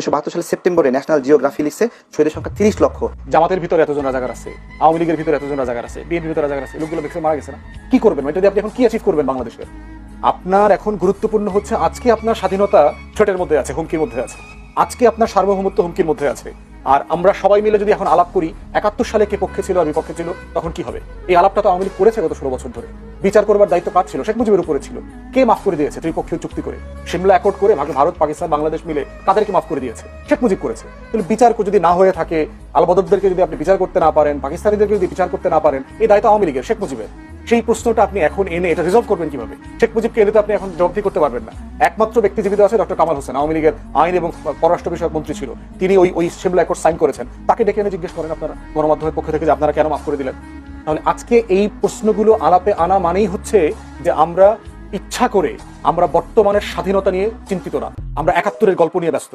উনিশশো বাহাত্তর সালে সেপ্টেম্বরে ন্যাশনাল জিওগ্রাফি লিখছে শহীদের সংখ্যা তিরিশ লক্ষ। জামাতের ভিতরে এতজন রাজাকার আছে, আওয়ামী লীগের ভিতরে এতজন রাজাকার আছে, বিএনপির ভিতরে রাজাকার আছে, লোকগুলো ভেক্সে মারা গেছে না। কি করবেন? এটা আপনি এখন কি অ্যাচিভ করবেন বাংলাদেশের আপনার এখন গুরুত্বপূর্ণ হচ্ছে আজকে আপনার স্বাধীনতা ছোটের মধ্যে আছে, হুমকির মধ্যে আছে। আজকে আপনার সার্বভৌমত্ব হুমকির মধ্যে আছে। আর আমরা সবাই মিলে যদি এখন আলাপ করি, একাত্তর সালে কে পক্ষে ছিল আর বিপক্ষে ছিল, তখন কি হবে? এই আলাপটা তো আওয়ামী লীগ করেছে গত ষোলো বছর ধরে। বিচার করবার দায়িত্ব কার ছিল? শেখ মুজিবের উপরে ছিল। কে মাফ করে দিয়েছে ত্রিপক্ষীয় চুক্তি করে? সিমলা অ্যাকর্ড করে ভারত, পাকিস্তান, বাংলাদেশ মিলে তাদেরকে মাফ করে দিয়েছে। শেখ মুজিব করেছে। কিন্তু বিচার যদি না হয়ে থাকে আলবদরদেরকে যদি আপনি বিচার করতে না পারেন পাকিস্তানিদেরকে যদি বিচার করতে না পারেন, এই দায়িত্ব আওয়ামী লীগের, শেখ মুজিবের। সেই প্রশ্নটা আপনি এখন এনে এটা রিজলভ করবেন কীভাবে? শেখ মুজিবকে এনে তো আপনি এখন জবাবদি করতে পারবেন না। একমাত্র ব্যক্তি জীবিত আছে ডক্টর কামাল হোসেন, আওয়ামী লীগের আইন এবং পররাষ্ট্র বিষয়ক মন্ত্রী ছিল। তিনি ওই ওই সিমলা অ্যাকর্ড সাইন করেছেন। তাকে ডেকে এনে জিজ্ঞেস করেন, আপনারা গণমাধ্যমের পক্ষ থেকে যে আপনারা কেন মাফ করে দিলেন? তাহলে আজকে এই প্রশ্নগুলো আলাপে আনা মানেই হচ্ছে যে আমরা ইচ্ছা করে আমরা বর্তমানের স্বাধীনতা নিয়ে চিন্তিত না। আমরা একাত্তরের গল্প নিয়ে ব্যস্ত।